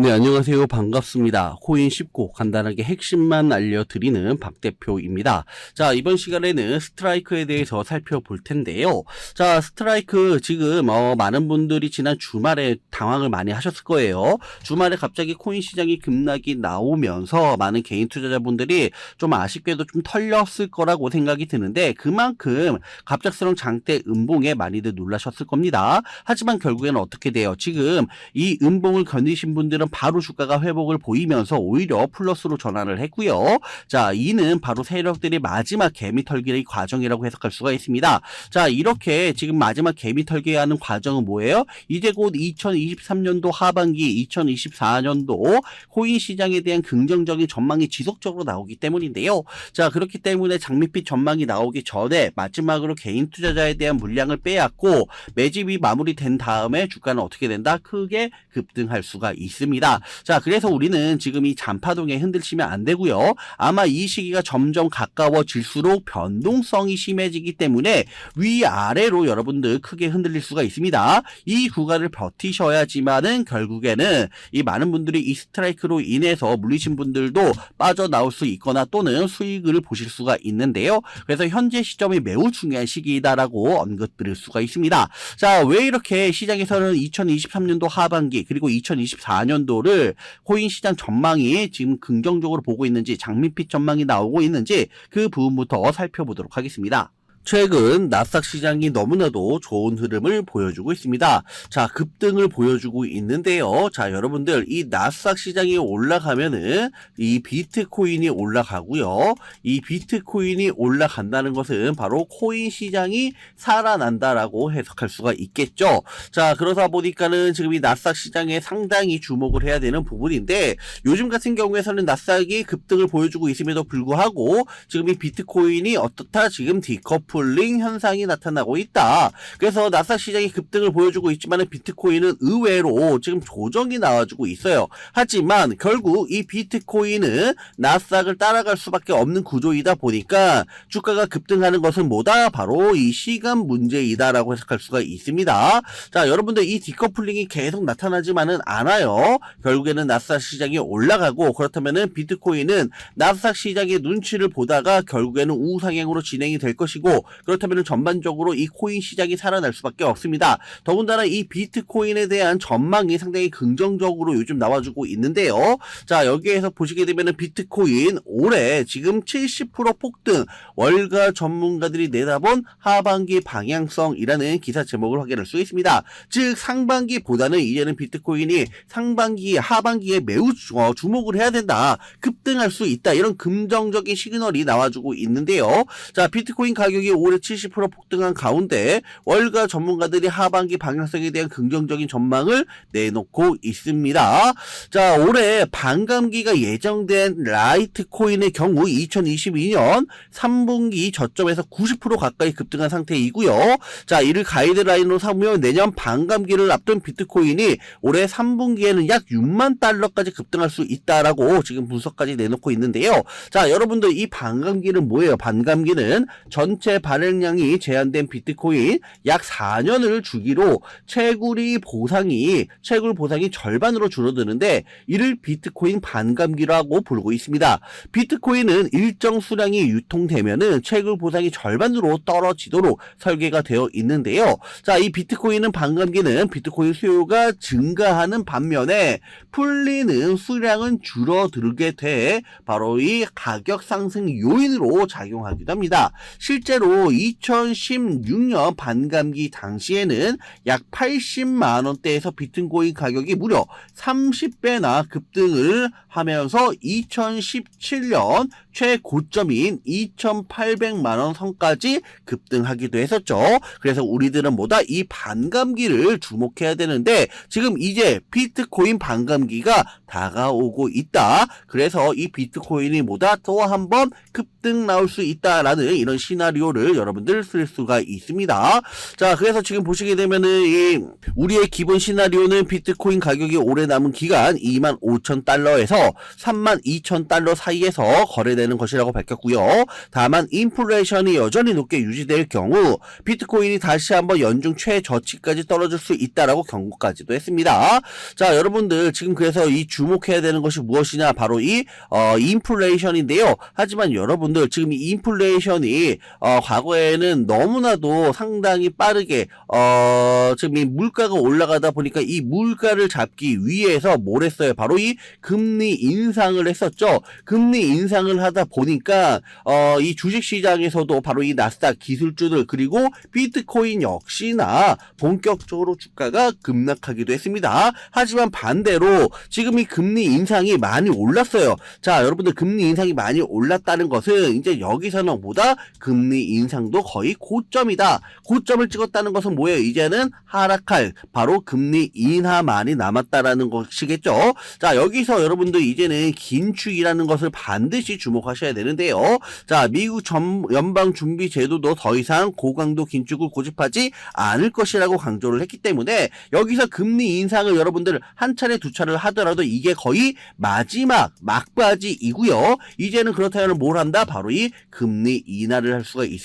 네, 안녕하세요. 반갑습니다. 코인 쉽고 간단하게 핵심만 알려드리는 박 대표입니다. 자, 이번 시간에는 스트라이크에 대해서 살펴볼 텐데요. 자, 스트라이크 지금 어, 많은 분들이 지난 주말에 당황을 많이 하셨을 거예요. 주말에 갑자기 코인 시장이 급락이 나오면서 많은 개인 투자자분들이 좀 아쉽게도 좀 털렸을 거라고 생각이 드는데 그만큼 갑작스러운 장대 음봉에 많이들 놀라셨을 겁니다. 하지만 결국에는 어떻게 돼요? 지금 이 음봉을 견디신 분들은 바로 주가가 회복을 보이면서 오히려 플러스로 전환을 했고요. 자, 이는 바로 세력들이 마지막 개미 털기의 과정이라고 해석할 수가 있습니다. 자, 이렇게 지금 마지막 개미 털기하는 과정은 뭐예요? 이제 곧 2023년도 하반기, 2024년도 코인 시장에 대한 긍정적인 전망이 지속적으로 나오기 때문인데요. 자, 그렇기 때문에 장밋빛 전망이 나오기 전에 마지막으로 개인 투자자에 대한 물량을 빼앗고 매집이 마무리된 다음에 주가는 어떻게 된다? 크게 급등할 수가 있습니다. 자, 그래서 우리는 지금 이 잔파동에 흔들리면 안 되고요. 아마 이 시기가 점점 가까워질수록 변동성이 심해지기 때문에 위아래로 여러분들 크게 흔들릴 수가 있습니다. 이 구간을 버티셔야지만은 결국에는 이 많은 분들이 이 스트라이크로 인해서 물리신 분들도 빠져나올 수 있거나 또는 수익을 보실 수가 있는데요. 그래서 현재 시점이 매우 중요한 시기다라고 언급드릴 수가 있습니다. 자, 왜 이렇게 시장에서는 2023년도 하반기 그리고 2024년 도를 코인 시장 전망이 지금 긍정적으로 보고 있는지 장밋빛 전망이 나오고 있는지 그 부분부터 살펴보도록 하겠습니다. 최근 나스닥 시장이 너무나도 좋은 흐름을 보여주고 있습니다. 자, 급등을 보여주고 있는데요. 자, 여러분들 이 나스닥 시장이 올라가면은 이 비트코인이 올라가고요. 이 비트코인이 올라간다는 것은 바로 코인 시장이 살아난다라고 해석할 수가 있겠죠. 자, 그러다 보니까는 지금 이 나스닥 시장에 상당히 주목을 해야 되는 부분인데 요즘 같은 경우에서는 나스닥이 급등을 보여주고 있음에도 불구하고 지금 이 비트코인이 어떻다 지금 디 커플링 현상이 나타나고 있다. 그래서 나스닥 시장이 급등을 보여주고 있지만 비트코인은 의외로 지금 조정이 나와주고 있어요. 하지만 결국 이 비트코인은 나스닥을 따라갈 수밖에 없는 구조이다 보니까 주가가 급등하는 것은 뭐다? 바로 이 시간 문제이다라고 해석할 수가 있습니다. 자, 여러분들 이 디커플링이 계속 나타나지만은 않아요. 결국에는 나스닥 시장이 올라가고 그렇다면은 비트코인은 나스닥 시장의 눈치를 보다가 결국에는 우상향으로 진행이 될 것이고 그렇다면은 전반적으로 이 코인 시장이 살아날 수밖에 없습니다. 더군다나 이 비트코인에 대한 전망이 상당히 긍정적으로 요즘 나와주고 있는데요. 자, 여기에서 보시게 되면은 비트코인 올해 지금 70% 폭등 월가 전문가들이 내다본 하반기 방향성이라는 기사 제목을 확인할 수 있습니다. 즉 상반기보다는 이제는 비트코인이 상반기 하반기에 매우 주, 어, 주목을 해야 된다. 급등할 수 있다. 이런 긍정적인 시그널이 나와주고 있는데요. 자, 비트코인 가격이 올해 70% 폭등한 가운데 월가 전문가들이 하반기 방향성에 대한 긍정적인 전망을 내놓고 있습니다. 자, 올해 반감기가 예정된 라이트 코인의 경우 2022년 3분기 저점에서 90% 가까이 급등한 상태이고요. 자, 이를 가이드라인으로 삼으면 내년 반감기를 앞둔 비트코인이 올해 3분기에는 약 6만 달러까지 급등할 수 있다라고 지금 분석까지 내놓고 있는데요. 자, 여러분들 이 반감기는 뭐예요? 반감기는 전체 발행량이 제한된 비트코인 약 4년을 주기로 채굴이 보상이 채굴 보상이 절반으로 줄어드는데 이를 비트코인 반감기라고 부르고 있습니다. 비트코인은 일정 수량이 유통되면은 채굴 보상이 절반으로 떨어지도록 설계가 되어 있는데요. 자, 이 비트코인은 반감기는 비트코인 수요가 증가하는 반면에 풀리는 수량은 줄어들게 돼 바로 이 가격 상승 요인으로 작용하기도 합니다. 실제로 2016년 반감기 당시에는 약 80만 원대에서 비트코인 가격이 무려 30배나 급등을 하면서 2017년 최고점인 2,800만 원 선까지 급등하기도 했었죠. 그래서 우리들은 뭐다 이 반감기를 주목해야 되는데 지금 이제 비트코인 반감기가 다가오고 있다. 그래서 이 비트코인이 뭐다 또 한 번 급등 나올 수 있다라는 이런 시나리오를 공포를 여러분들 쓸 수가 있습니다. 자, 그래서 지금 보시게 되면은 이 우리의 기본 시나리오는 비트코인 가격이 오래 남은 기간 2만 5천 달러에서 3만 2천 달러 사이에서 거래되는 것이라고 밝혔고요. 다만 인플레이션이 여전히 높게 유지될 경우 비트코인이 다시 한번 연중 최저치까지 떨어질 수 있다라고 경고까지도 했습니다. 자, 여러분들 지금 그래서 이 주목해야 되는 것이 무엇이냐 바로 이 어, 인플레이션인데요. 하지만 여러분들 지금 이 인플레이션이 어, 과거에는 너무나도 상당히 빠르게 어, 지금 이 물가가 올라가다 보니까 이 물가를 잡기 위해서 뭘 했어요? 바로 이 금리 인상을 했었죠. 금리 인상을 하다 보니까 어, 이 주식 시장에서도 바로 이 나스닥 기술주들 그리고 비트코인 역시나 본격적으로 주가가 급락하기도 했습니다. 하지만 반대로 지금 이 금리 인상이 많이 올랐어요. 자, 여러분들 금리 인상이 많이 올랐다는 것은 이제 여기서는 보다 금리 인상도 거의 고점이다. 고점을 찍었다는 것은 뭐예요? 이제는 하락할 바로 금리 인하만이 남았다라는 것이겠죠. 자, 여기서 여러분들 이제는 긴축이라는 것을 반드시 주목하셔야 되는데요. 자, 미국 전, 연방 준비 제도도 더 이상 고강도 긴축을 고집하지 않을 것이라고 강조를 했기 때문에 여기서 금리 인상을 여러분들 한 차례 두 차례를 하더라도 이게 거의 마지막 막바지이고요. 이제는 그렇다면 뭘 한다? 바로 이 금리 인하를 할 수가 있습니다.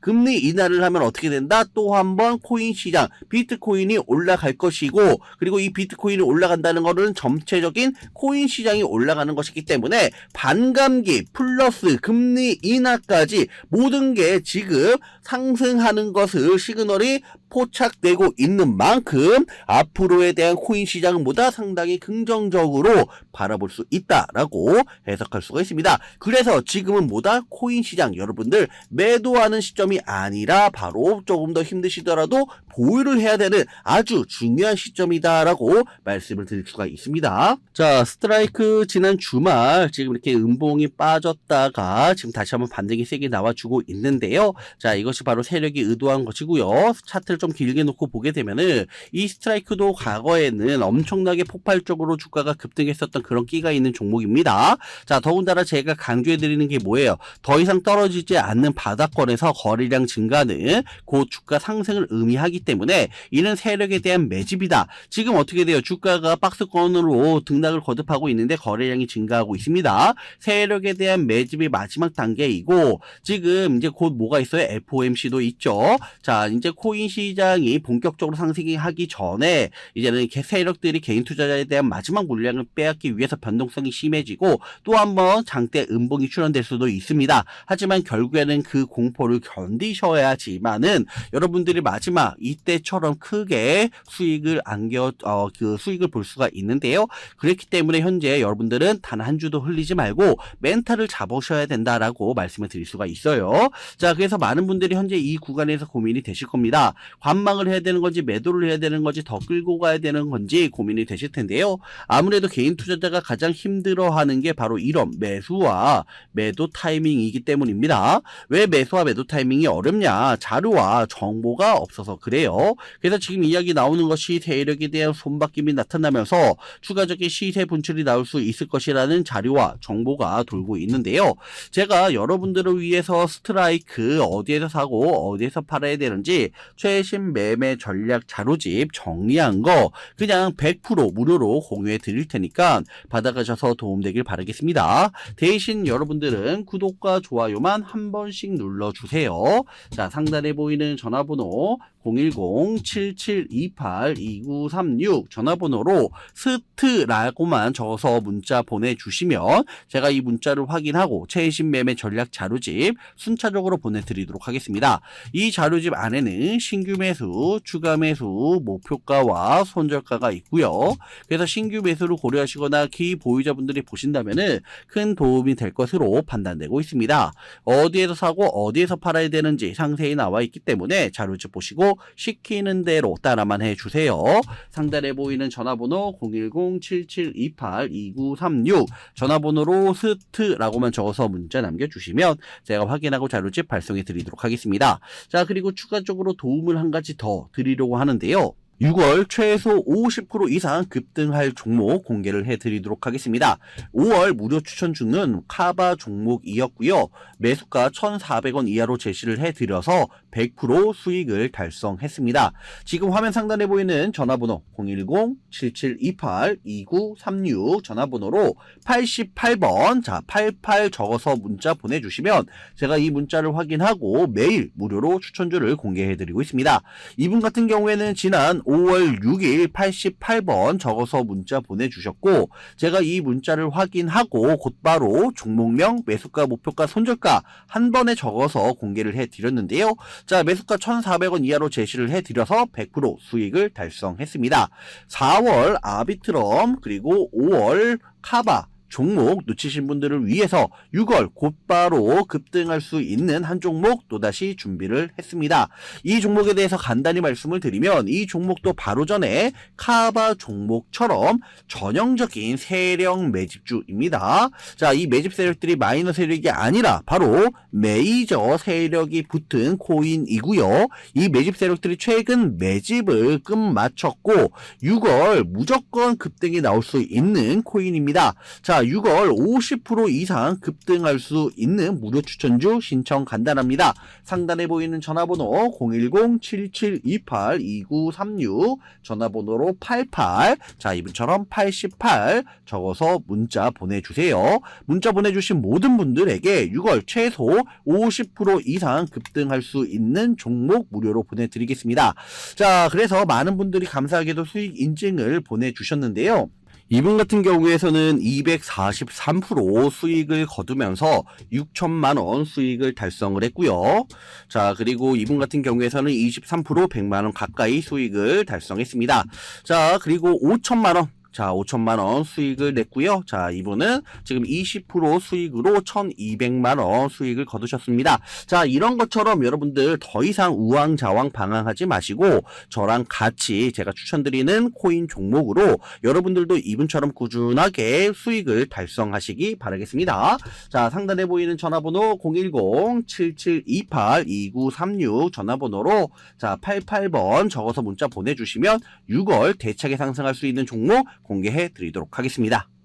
금리 인하를 하면 어떻게 된다? 또 한 번 코인 시장 비트코인이 올라갈 것이고 그리고 이 비트코인이 올라간다는 것은 전체적인 코인 시장이 올라가는 것이기 때문에 반감기 플러스 금리 인하까지 모든 게 지금 상승하는 것을 시그널이 포착되고 있는 만큼 앞으로에 대한 코인 시장보다 상당히 긍정적으로 바라볼 수 있다라고 해석할 수가 있습니다. 그래서 지금은 뭐다 코인 시장 여러분들 매 도하는 시점이 아니라 바로 조금 더 힘드시더라도 보유를 해야 되는 아주 중요한 시점이다라고 말씀을 드릴 수가 있습니다. 자 스트라이크 지난 주말 지금 이렇게 음봉이 빠졌다가 지금 다시 한번 반등이 세게 나와주고 있는데요. 자 이것이 바로 세력이 의도한 것이고요. 차트를 좀 길게 놓고 보게 되면은 이 스트라이크도 과거에는 엄청나게 폭발적으로 주가가 급등했었던 그런 끼가 있는 종목입니다. 자, 더군다나 제가 강조해 드리는 게 뭐예요? 더 이상 떨어지지 않는 바닥 권에서 거래량 증가는 곧 주가 상승을 의미하기 때문에 이는 세력에 대한 매집이다. 지금 어떻게 돼요? 주가가 박스권으로 등락을 거듭하고 있는데 거래량이 증가하고 있습니다. 세력에 대한 매집이 마지막 단계이고 지금 이제 곧 뭐가 있어요? FOMC도 있죠. 자, 이제 코인 시장이 본격적으로 상승하기 전에 이제는 세력들이 개인 투자자에 대한 마지막 물량을 빼앗기 위해서 변동성이 심해지고 또 한번 장대 음봉이 출현될 수도 있습니다. 하지만 결국에는 그 공포를 견디셔야지만은 여러분들이 마지막 이때처럼 크게 수익을 안겨 어, 그 수익을 볼 수가 있는데요. 그렇기 때문에 현재 여러분들은 단 한 주도 흘리지 말고 멘탈을 잡으셔야 된다라고 말씀을 드릴 수가 있어요. 자, 그래서 많은 분들이 현재 이 구간에서 고민이 되실 겁니다. 관망을 해야 되는 건지 매도를 해야 되는 건지 더 끌고 가야 되는 건지 고민이 되실 텐데요. 아무래도 개인 투자자가 가장 힘들어하는 게 바로 이런 매수와 매도 타이밍이기 때문입니다. 왜 매수 와 매도 타이밍이 어렵냐? 자료와 정보가 없어서 그래요. 그래서 지금 이야기 나오는 것이 세력에 대한 손바뀜이 나타나면서 추가적인 시세 분출이 나올 수 있을 것이라는 자료와 정보가 돌고 있는데요. 제가 여러분들을 위해서 스트라이크 어디에서 사고 어디에서 팔아야 되는지 최신 매매 전략 자료집 정리한 거 그냥 100% 무료로 공유해 드릴 테니까 받아가셔서 도움되길 바라겠습니다. 대신 여러분들은 구독과 좋아요만 한 번씩 눌러 주세요. 자, 상단에 보이는 전화번호 010-7728-2936 전화번호로 스트라고만 적어서 문자 보내주시면 제가 이 문자를 확인하고 최신 매매 전략 자료집 순차적으로 보내드리도록 하겠습니다. 이 자료집 안에는 신규 매수, 추가 매수, 목표가와 손절가가 있고요. 그래서 신규 매수를 고려하시거나 기 보유자분들이 보신다면은 큰 도움이 될 것으로 판단되고 있습니다. 어디에서 사고 어디에서 팔아야 되는지 상세히 나와 있기 때문에 자료집 보시고 시키는 대로 따라만 해주세요. 상단에 보이는 전화번호 010-7728-2936 전화번호로 스트라고만 적어서 문자 남겨주시면 제가 확인하고 자료집 발송해 드리도록 하겠습니다. 자 그리고 추가적으로 도움을 한 가지 더 드리려고 하는데요. 6월 최소 50% 이상 급등할 종목 공개를 해드리도록 하겠습니다. 5월 무료 추천주는 카바 종목이었고요. 매수가 1,400원 이하로 제시를 해드려서 100% 수익을 달성했습니다. 지금 화면 상단에 보이는 전화번호 010-7728-2936 전화번호로 88번 자 88 적어서 문자 보내주시면 제가 이 문자를 확인하고 매일 무료로 추천주를 공개해드리고 있습니다. 이분 같은 경우에는 지난 5월 6일 88번 적어서 문자 보내주셨고 제가 이 문자를 확인하고 곧바로 종목명, 매수가, 목표가, 손절가 한 번에 적어서 공개를 해드렸는데요. 자 매수가 1,400원 이하로 제시를 해드려서 100% 수익을 달성했습니다. 4월 아비트럼 그리고 5월 카바 종목 놓치신 분들을 위해서 6월 곧바로 급등할 수 있는 한 종목 또다시 준비를 했습니다. 이 종목에 대해서 간단히 말씀을 드리면 이 종목도 바로 전에 카바 종목처럼 전형적인 세력 매집주입니다. 자, 이 매집 세력들이 마이너 세력이 아니라 바로 메이저 세력이 붙은 코인이고요. 이 매집 세력들이 최근 매집을 끝마쳤고 6월 무조건 급등이 나올 수 있는 코인입니다. 자, 6월 50% 이상 급등할 수 있는 무료 추천주 신청 간단합니다. 상단에 보이는 전화번호 010-7728-2936 전화번호로 88 자, 이분처럼 88 적어서 문자 보내주세요. 문자 보내주신 모든 분들에게 6월 최소 50% 이상 급등할 수 있는 종목 무료로 보내드리겠습니다. 자, 그래서 많은 분들이 감사하게도 수익 인증을 보내주셨는데요. 이분 같은 경우에서는 243% 수익을 거두면서 6천만 원 수익을 달성을 했고요. 자, 그리고 이분 같은 경우에서는 23% 100만 원 가까이 수익을 달성했습니다. 자, 그리고 5천만 원 자, 5천만 원 수익을 냈고요. 자, 이분은 지금 20% 수익으로 1,200만 원 수익을 거두셨습니다. 자, 이런 것처럼 여러분들 더 이상 우왕좌왕 방황하지 마시고 저랑 같이 제가 추천드리는 코인 종목으로 여러분들도 이분처럼 꾸준하게 수익을 달성하시기 바라겠습니다. 자, 상단에 보이는 전화번호 010-7728-2936 전화번호로 자, 88번 적어서 문자 보내주시면 6월 대차게 상승할 수 있는 종목 공개해 드리도록 하겠습니다.